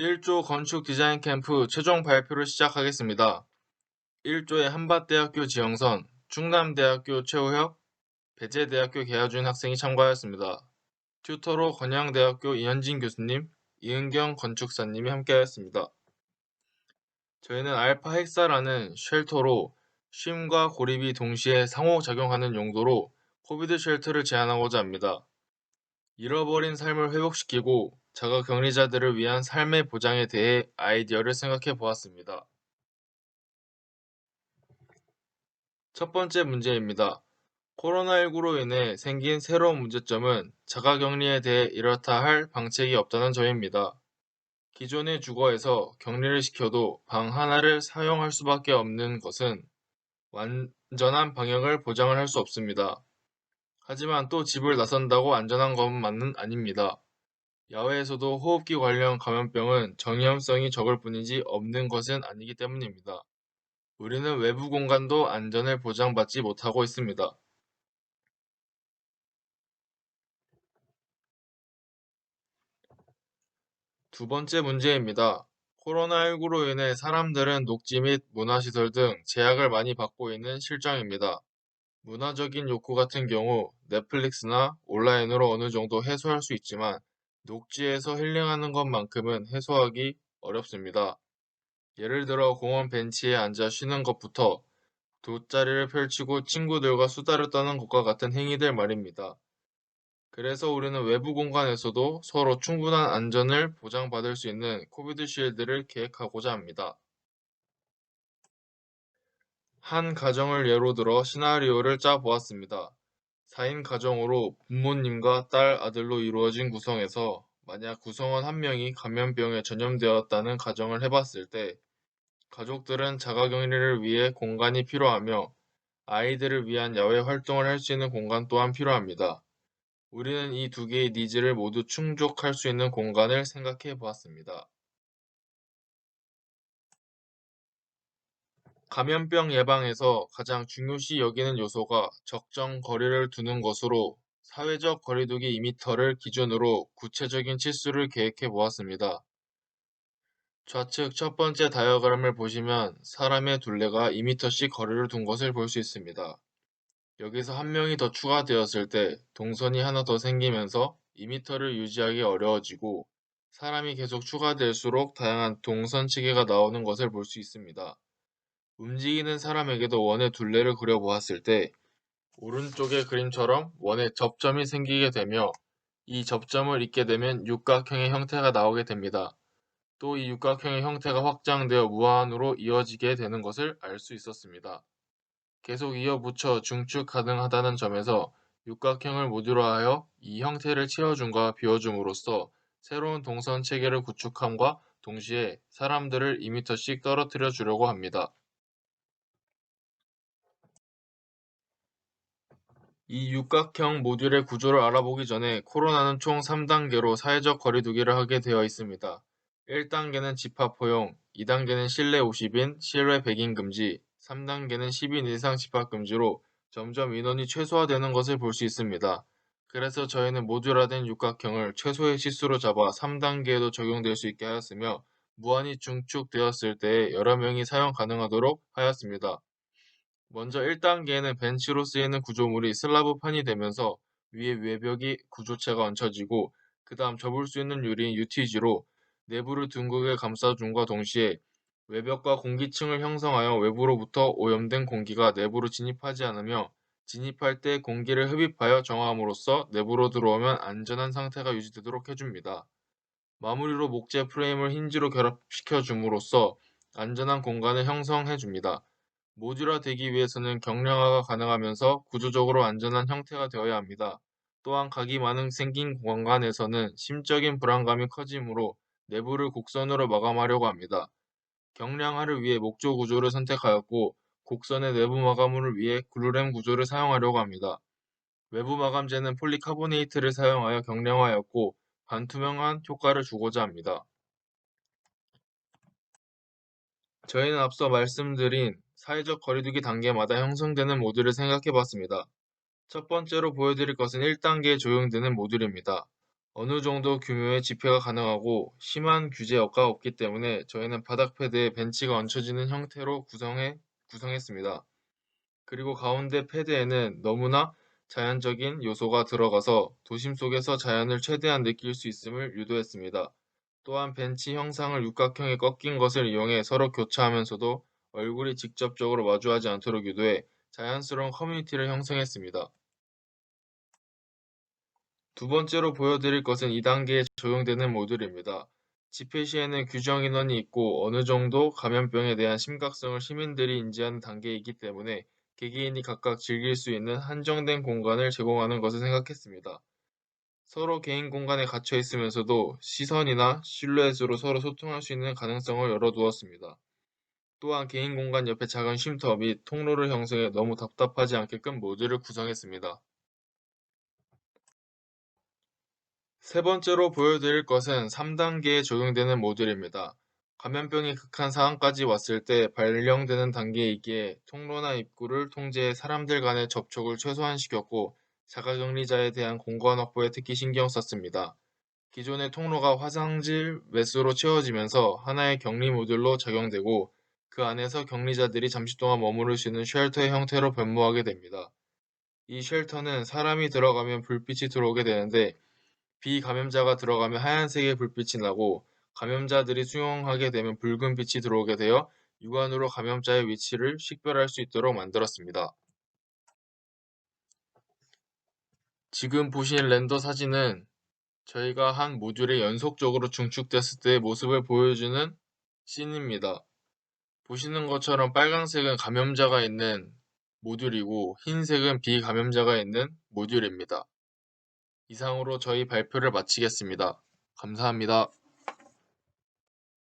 1조 건축 디자인 캠프 최종 발표를 시작하겠습니다. 1조의 한밭대학교 지영선, 충남대학교 최우혁, 배재대학교 개하준 학생이 참가하였습니다. 튜터로 건양대학교 이현진 교수님, 이은경 건축사님이 함께하였습니다. 저희는 알파 헥사라는 쉘터로 쉼과 고립이 동시에 상호작용하는 용도로 코비드 쉘터를 제안하고자 합니다. 잃어버린 삶을 회복시키고 자가 격리자들을 위한 삶의 보장에 대해 아이디어를 생각해 보았습니다. 첫 번째 문제입니다. 코로나19로 인해 생긴 새로운 문제점은 자가 격리에 대해 이렇다 할 방책이 없다는 점입니다. 기존의 주거에서 격리를 시켜도 방 하나를 사용할 수밖에 없는 것은 완전한 방역을 보장을 할 수 없습니다. 하지만 또 집을 나선다고 안전한 것만은 아닙니다. 야외에서도 호흡기 관련 감염병은 전염성이 적을 뿐이지 없는 것은 아니기 때문입니다. 우리는 외부 공간도 안전을 보장받지 못하고 있습니다. 두 번째 문제입니다. 코로나19로 인해 사람들은 녹지 및 문화시설 등 제약을 많이 받고 있는 실정입니다. 문화적인 욕구 같은 경우 넷플릭스나 온라인으로 어느 정도 해소할 수 있지만 녹지에서 힐링하는 것만큼은 해소하기 어렵습니다. 예를 들어 공원 벤치에 앉아 쉬는 것부터 돗자리를 펼치고 친구들과 수다를 떠는 것과 같은 행위들 말입니다. 그래서 우리는 외부 공간에서도 서로 충분한 안전을 보장받을 수 있는 코비드 쉴드를 계획하고자 합니다. 한 가정을 예로 들어 시나리오를 짜 보았습니다. 4인 가정으로 부모님과 딸, 아들로 이루어진 구성에서 만약 구성원 한 명이 감염병에 전염되었다는 가정을 해봤을 때 가족들은 자가격리를 위해 공간이 필요하며 아이들을 위한 야외 활동을 할 수 있는 공간 또한 필요합니다. 우리는 이 두 개의 니즈를 모두 충족할 수 있는 공간을 생각해 보았습니다. 감염병 예방에서 가장 중요시 여기는 요소가 적정 거리를 두는 것으로 사회적 거리두기 2m를 기준으로 구체적인 치수를 계획해 보았습니다. 좌측 첫 번째 다이어그램을 보시면 사람의 둘레가 2m씩 거리를 둔 것을 볼 수 있습니다. 여기서 한 명이 더 추가되었을 때 동선이 하나 더 생기면서 2m를 유지하기 어려워지고 사람이 계속 추가될수록 다양한 동선 체계가 나오는 것을 볼 수 있습니다. 움직이는 사람에게도 원의 둘레를 그려보았을 때 오른쪽의 그림처럼 원의 접점이 생기게 되며 이 접점을 잇게 되면 육각형의 형태가 나오게 됩니다. 또 이 육각형의 형태가 확장되어 무한으로 이어지게 되는 것을 알 수 있었습니다. 계속 이어 붙여 중축 가능하다는 점에서 육각형을 모듈로 하여 이 형태를 채워줌과 비워줌으로써 새로운 동선 체계를 구축함과 동시에 사람들을 2m씩 떨어뜨려 주려고 합니다. 이 육각형 모듈의 구조를 알아보기 전에 코로나는 총 3단계로 사회적 거리두기를 하게 되어 있습니다. 1단계는 집합 허용, 2단계는 실내 50인, 실외 100인 금지, 3단계는 10인 이상 집합 금지로 점점 인원이 최소화되는 것을 볼 수 있습니다. 그래서 저희는 모듈화된 육각형을 최소의 시수로 잡아 3단계에도 적용될 수 있게 하였으며 무한히 중축되었을 때 여러 명이 사용 가능하도록 하였습니다. 먼저 1단계에는 벤치로 쓰이는 구조물이 슬라브판이 되면서 위에 외벽이 구조체가 얹혀지고 그 다음 접을 수 있는 유리인 UTG로 내부를 둥글게 감싸줌과 동시에 외벽과 공기층을 형성하여 외부로부터 오염된 공기가 내부로 진입하지 않으며 진입할 때 공기를 흡입하여 정화함으로써 내부로 들어오면 안전한 상태가 유지되도록 해줍니다. 마무리로 목재 프레임을 힌지로 결합시켜 줌으로써 안전한 공간을 형성해 줍니다. 모듈화되기 위해서는 경량화가 가능하면서 구조적으로 안전한 형태가 되어야 합니다. 또한 각이 많은 생긴 공간에서는 심적인 불안감이 커지므로 내부를 곡선으로 마감하려고 합니다. 경량화를 위해 목조 구조를 선택하였고 곡선의 내부 마감을 위해 글루램 구조를 사용하려고 합니다. 외부 마감재는 폴리카보네이트를 사용하여 경량화하였고 반투명한 효과를 주고자 합니다. 저희는 앞서 말씀드린 사회적 거리두기 단계마다 형성되는 모듈을 생각해 봤습니다. 첫 번째로 보여드릴 것은 1단계에 적용되는 모듈입니다. 어느 정도 규모의 집회가 가능하고 심한 규제가 없기 때문에 저희는 바닥 패드에 벤치가 얹혀지는 형태로 구성해, 구성했습니다. 그리고 가운데 패드에는 너무나 자연적인 요소가 들어가서 도심 속에서 자연을 최대한 느낄 수 있음을 유도했습니다. 또한 벤치 형상을 육각형에 꺾인 것을 이용해 서로 교차하면서도 얼굴이 직접적으로 마주하지 않도록 유도해 자연스러운 커뮤니티를 형성했습니다. 두 번째로 보여드릴 것은 2단계에 적용되는 모듈입니다. 집회 시에는 규정 인원이 있고 어느 정도 감염병에 대한 심각성을 시민들이 인지하는 단계이기 때문에 개개인이 각각 즐길 수 있는 한정된 공간을 제공하는 것을 생각했습니다. 서로 개인 공간에 갇혀 있으면서도 시선이나 실루엣으로 서로 소통할 수 있는 가능성을 열어두었습니다. 또한 개인 공간 옆에 작은 쉼터 및 통로를 형성해 너무 답답하지 않게끔 모듈을 구성했습니다. 세 번째로 보여드릴 것은 3단계에 적용되는 모듈입니다. 감염병이 극한 상황까지 왔을 때 발령되는 단계이기에 통로나 입구를 통제해 사람들 간의 접촉을 최소화시켰고 자가격리자에 대한 공간 확보에 특히 신경 썼습니다. 기존의 통로가 화상질 외수로 채워지면서 하나의 격리 모듈로 적용되고 그 안에서 격리자들이 잠시 동안 머무를 수 있는 쉘터의 형태로 변모하게 됩니다. 이 쉘터는 사람이 들어가면 불빛이 들어오게 되는데 비감염자가 들어가면 하얀색의 불빛이 나고 감염자들이 수용하게 되면 붉은 빛이 들어오게 되어 육안으로 감염자의 위치를 식별할 수 있도록 만들었습니다. 지금 보신 렌더 사진은 저희가 한 모듈에 연속적으로 중축됐을 때의 모습을 보여주는 씬입니다. 보시는 것처럼 빨간색은 감염자가 있는 모듈이고 흰색은 비감염자가 있는 모듈입니다. 이상으로 저희 발표를 마치겠습니다. 감사합니다.